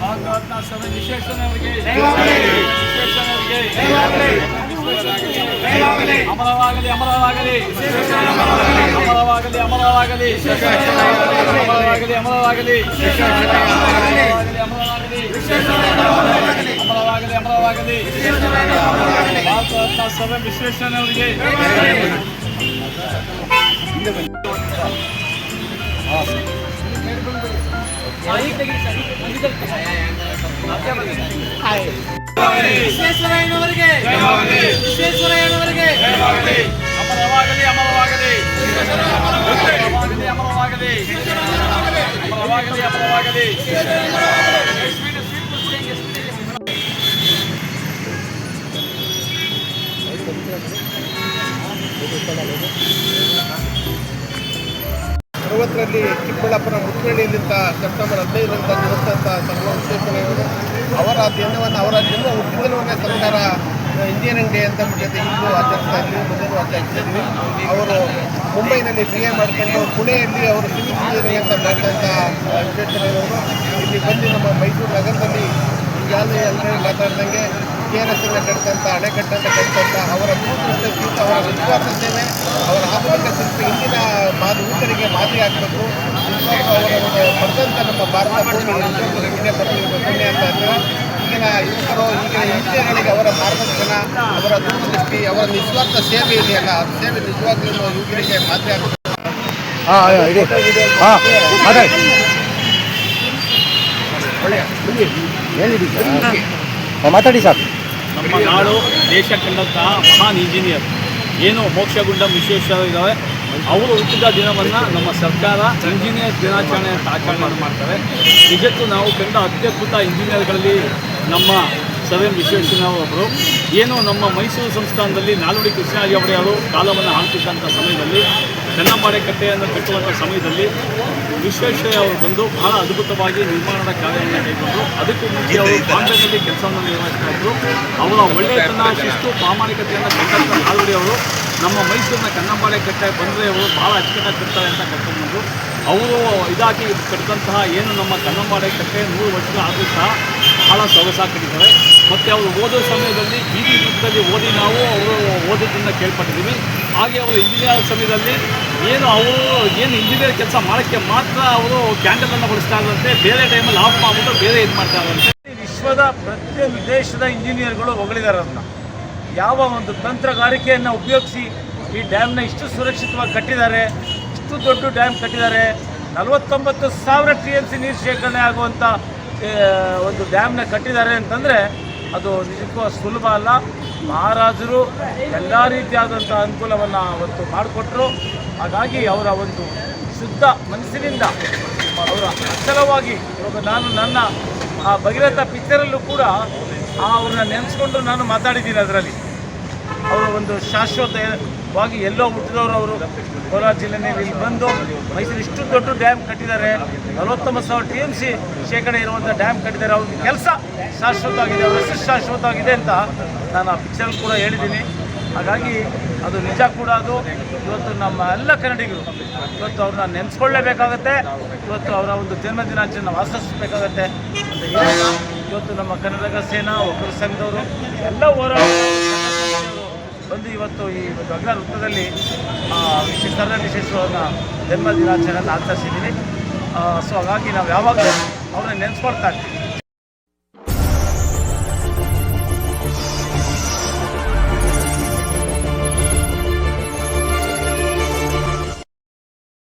Bharat Ratna sir ವಿಶ್ವೇಶ್ವರಯ್ಯನವರಿಗೆ ವಿಶ್ವೇಶ್ವರಯ್ಯನವರಿಗೆ ಅಮರವಾಗಲಿ ಅಮರವಾಗಲಿ ಅಮರವಾಗಲಿ ಅಮರವಾಗಲಿ ಅಮರವಾಗಲಿ ಅಮರವಾಗಲಿ ಅಮರವಾಗಲಿ ಅಮರವಾಗಲಿ ಅಮರವಾಗಲಿ ಭಾರತರತ್ನ ಸರ್ ವಿಶ್ವೇಶ್ವರಯ್ಯನವರಿಗೆ ವಿಶ್ವೇಶ್ವರಯ್ಯನವರಿಗೆ ವಿಶ್ವೇಶ್ವರಯ್ಯನವರಿಗೆ ಅಮರವಾಗಲಿ ಅಮರವಾಗಲಿ ಅಮರವಾಗಲಿ ಅರವತ್ತರಲ್ಲಿ ಚಿಕ್ಕಬಳ್ಳಾಪುರ ಮುತ್ತನಹಳ್ಳಿಯಲ್ಲಿದ್ದ ಸೆಪ್ಟೆಂಬರ್ ಹದಿನೈದರಿಂದ ನಡೆಸಿದಂಥ ಸರ್ವ ವಿಶ್ವೇಶ್ವರಯ್ಯನವರು ಅವರ ದಿನವನ್ನು ಅವರ ಜನ್ಮ ಹುಟ್ಟಿದಲವನ್ನೇ ಸರ್ಕಾರ ಇಂಜಿನಿಯರಿಂಗ್ ಡೇ ಅಂತ ಮುಖ್ಯತೆ ಇಂದು ಆಚರಿಸ್ತಾ ಇದ್ವಿ, ಮೊದಲು ಆಚರಿಸ್ತಾ ಅವರು ಮುಂಬೈನಲ್ಲಿ ಬಿ ಎ ಮಾಡಿಕೊಂಡು ಪುಣೆಯಲ್ಲಿ ಅವರು ಸಿವಿಲ್ ಇಂಜಿನಿಯರಿಂಗ್ ಅಂತ ಮಾಡಿದಂಥ ವಿಶ್ವೇಶ್ವರಯ್ಯನವರು ಇಲ್ಲಿ ಬಂದು ನಮ್ಮ ಮೈಸೂರು ನಗರದಲ್ಲಿ ಈಗಾಗಲೇ ಎಲ್ಲರೂ ಮಾತಾಡ್ದಂಗೆ ಕೆ ಆರ್ ಎಸ್ ಅನ್ನ ಕಟ್ಟಿದಂಥ ಅಣೆಕಟ್ಟನ್ನು ಕಟ್ಟಿದಂಥ ಅವರ ದೂರದೃಷ್ಟ ಜೀವಿತ ಅವರ ನಿಸ್ವಾರ್ಥ ಸೇವೆ ಅವರ ಆಧುನಿಕ ಶಿಲ್ಪ ಇಂದಿನ ಮಾದು ಯುವಕರಿಗೆ ಮಾದರಿ ಆಗಬೇಕು ಅವರ ಒಂದು ನಮ್ಮ ಭಾರತ ಅಂತ ಈಗಿನ ಯುವಕರು ಈಗಿನ ಅವರ ಮಾರ್ಗದರ್ಶನ ಅವರ ದೂರದೃಷ್ಟಿ ಅವರ ನಿಸ್ವಾರ್ಥ ಸೇವೆ ಇದೆಯಲ್ಲ ಆ ಸೇವೆ ನಿಜವಾಗ್ಲೂ ಯುವಕರಿಗೆ ಮಾತ್ರ ಆಗಬೇಕು ಮಾತಾಡಿ. ಸರ್. ನಮ್ಮ ನಾಡು ದೇಶ ಕಂಡಂತಹ ಮಹಾನ್ ಇಂಜಿನಿಯರ್. ಏನು ಮೋಕ್ಷಗುಂಡ ವಿಶೇಷ ಇದ್ದಾವೆ ಅವರು ಹುಟ್ಟಿದ ದಿನವನ್ನು ನಮ್ಮ ಸರ್ಕಾರ ಇಂಜಿನಿಯರ್ ದಿನಾಚರಣೆ ಅಂತ ಆಚರಣೆ ಮಾಡ್ತಾರೆ. ನಿಜಕ್ಕೂ ನಾವು ಕಂಡ ಅತ್ಯದ್ಭುತ ಇಂಜಿನಿಯರ್ಗಳಲ್ಲಿ ನಮ್ಮ ಸರ್ ಎಂ ಏನು ನಮ್ಮ ಮೈಸೂರು ಸಂಸ್ಥಾನದಲ್ಲಿ ನಾಲ್ವಡಿ ಕೃಷ್ಣರಾಜ ಒಡೆಯರು ಕಾಲವನ್ನು ಆಳ್ತಿದ್ದಂಥ ಸಮಯದಲ್ಲಿ ಕನ್ನಂಬಾಡೆ ಕಟ್ಟೆಯನ್ನು ಕಟ್ಟುವಂಥ ಸಮಯದಲ್ಲಿ ವಿಶ್ವೇಶ್ವರಯ್ಯ ಅವರು ಬಂದು ಬಹಳ ಅದ್ಭುತವಾಗಿ ನಿರ್ಮಾಣದ ಕಾರ್ಯವನ್ನು ಕೈಗೊಂಡರು ಅದಕ್ಕೂ ಮುಂಚೆ ಅವರು ಬಾಂಬೆನಲ್ಲಿ ಕೆಲಸವನ್ನು ನಿರ್ವಹಿಸ್ತಾ ಇದ್ದರು ಅವರ ಒಳ್ಳೆಯತನ ಶಿಸ್ತು, ಪ್ರಾಮಾಣಿಕತೆಯನ್ನು ಕಂಡಂಥ ನಾಲ್ವಡಿ ಅವರು ನಮ್ಮ ಮೈಸೂರಿನ ಕನ್ನಂಬಾಳೆ ಕಟ್ಟೆ ಬಂದರೆ ಅವರು ಭಾಳ ಅಚ್ಚುಕಟ್ಟಾಗಿ ಕಟ್ತಾರೆ ಅಂತ ಕರ್ಕೊಂಡ್ಬಂದು ಅವರು ಇದಾಗಿ ಕಟ್ಟಿದಂತಹ ಏನು ನಮ್ಮ ಕನ್ನಂಬಾಳೆ ಕಟ್ಟೆ ನೂರು ವರ್ಷ ಆದರೂ ಸಹ ಬಹಳ ಸೊಗಸಾಗಿ ಕಟ್ಟಿದ್ದಾರೆ. ಮತ್ತು ಅವರು ಓದೋ ಸಮಯದಲ್ಲಿ ಬೀದಿ ರೂಪದಲ್ಲಿ ಓದಿ ನಾವು ಅವರು ಓದೋದನ್ನು ಕೇಳ್ಪಟ್ಟಿದ್ದೀವಿ. ಹಾಗೆ ಅವರು ಇಂಜಿನಿಯರ್ ಸಮಯದಲ್ಲಿ ಏನು ಅವರು ಏನು ಇಂಜಿನಿಯರ್ ಕೆಲಸ ಮಾಡೋಕ್ಕೆ ಮಾತ್ರ ಅವರು ಕ್ಯಾಂಡಲನ್ನು ಬಳಸ್ತಾ ಇರೋದಂತೆ ಬೇರೆ ಟೈಮಲ್ಲಿ ಆಫ್ ಮಾಡಿಬಿಟ್ಟು ಬೇರೆ ಇದು ಮಾಡ್ತಾ ಇದ್ರಂತೆ ವಿಶ್ವದ ಪ್ರತಿಯೊಂದು ದೇಶದ ಇಂಜಿನಿಯರ್ಗಳು ಹೊಗಳಿದ್ದಾರೆ ಅದನ್ನ ಯಾವ ಒಂದು ತಂತ್ರಗಾರಿಕೆಯನ್ನು ಉಪಯೋಗಿಸಿ ಈ ಡ್ಯಾಮ್ನ ಇಷ್ಟು ಸುರಕ್ಷಿತವಾಗಿ ಕಟ್ಟಿದ್ದಾರೆ, ಇಷ್ಟು ದೊಡ್ಡ ಡ್ಯಾಮ್ ಕಟ್ಟಿದ್ದಾರೆ, ನಲವತ್ತೊಂಬತ್ತು ಸಾವಿರ ಟಿ ಎಂ ಸಿ ನೀರು ಶೇಖರಣೆ ಆಗುವಂಥ ಒಂದು ಡ್ಯಾಮ್ನ ಕಟ್ಟಿದ್ದಾರೆ ಅಂತಂದರೆ ಅದು ನಿಜಕ್ಕೂ ಸುಲಭ ಅಲ್ಲ. ಮಹಾರಾಜರು ಎಲ್ಲ ರೀತಿಯಾದಂಥ ಅನುಕೂಲವನ್ನು ಅವತ್ತು ಮಾಡಿಕೊಟ್ರು. ಹಾಗಾಗಿ ಅವರ ಒಂದು ಶುದ್ಧ ಮನಸ್ಸಿನಿಂದ ಅವರ ಅಚಲವಾಗಿ ಇವಾಗ ನಾನು ನನ್ನ ಆ ಭಗೀರಥ ಪಿಕ್ಚರಲ್ಲೂ ಕೂಡ ಅವ್ರನ್ನ ನೆನೆಸ್ಕೊಂಡು ನಾನು ಮಾತಾಡಿದ್ದೀನಿ ಅದರಲ್ಲಿ. ಒಂದು ಶಾಶ್ವತವಾಗಿ ಎಲ್ಲೋ ಹುಟ್ಟಿದವರು ಅವರು ಕೋಲಾರ ಜಿಲ್ಲೆಯಲ್ಲಿ ಇಲ್ಲಿ ಬಂದು ಮೈಸೂರು ಇಷ್ಟು ದೊಡ್ಡ ಡ್ಯಾಮ್ ಕಟ್ಟಿದ್ದಾರೆ. ನಲವತ್ತೊಂಬತ್ತು ಸಾವಿರ ಟಿ ಎಂ ಸಿ ಶೇಕಡ ಇರುವಂಥ ಡ್ಯಾಮ್ ಕಟ್ಟಿದ್ದಾರೆ. ಅವ್ರ ಕೆಲಸ ಶಾಶ್ವತವಾಗಿದೆ, ಅವ್ರ ಹೆಸರು ಶಾಶ್ವತವಾಗಿದೆ ಅಂತ ನಾನು ಆ ಪಿಕ್ಚರ್ ಕೂಡ ಹೇಳಿದ್ದೀನಿ. ಹಾಗಾಗಿ ಅದು ನಿಜ ಕೂಡ ಅದು. ಇವತ್ತು ನಮ್ಮ ಎಲ್ಲ ಕನ್ನಡಿಗರು ಇವತ್ತು ಅವ್ರನ್ನ ನೆನೆಸ್ಕೊಳ್ಳೇಬೇಕಾಗತ್ತೆ. ಇವತ್ತು ಅವರ ಒಂದು ಜನ್ಮ ದಿನಾಚರಣೆ ನಾವು ಆಚರಿಸಬೇಕಾಗತ್ತೆ ಇವತ್ತು ನಮ್ಮ ಕನ್ನಡ ಸೇನಾ, ಒಕ್ಕರ ಸಂಘದವರು ಎಲ್ಲ ಹೋರಾಟ ಬಂದು ಇವತ್ತು ಈ ಒಂದು ಅಗ್ರ ವೃತ್ತದಲ್ಲಿ ವಿಶೇಷವಾದ ಜನ್ಮ ದಿನಾಚರಣೆಯನ್ನು ಆಚರಿಸಿದ್ದೀನಿ. ಸೊ, ಹಾಗಾಗಿ ನಾವು ಯಾವಾಗಲೂ ಅವ್ರನ್ನ ನೆನೆಸ್ಕೊಳ್ತಾ ಇರ್ತೀವಿ.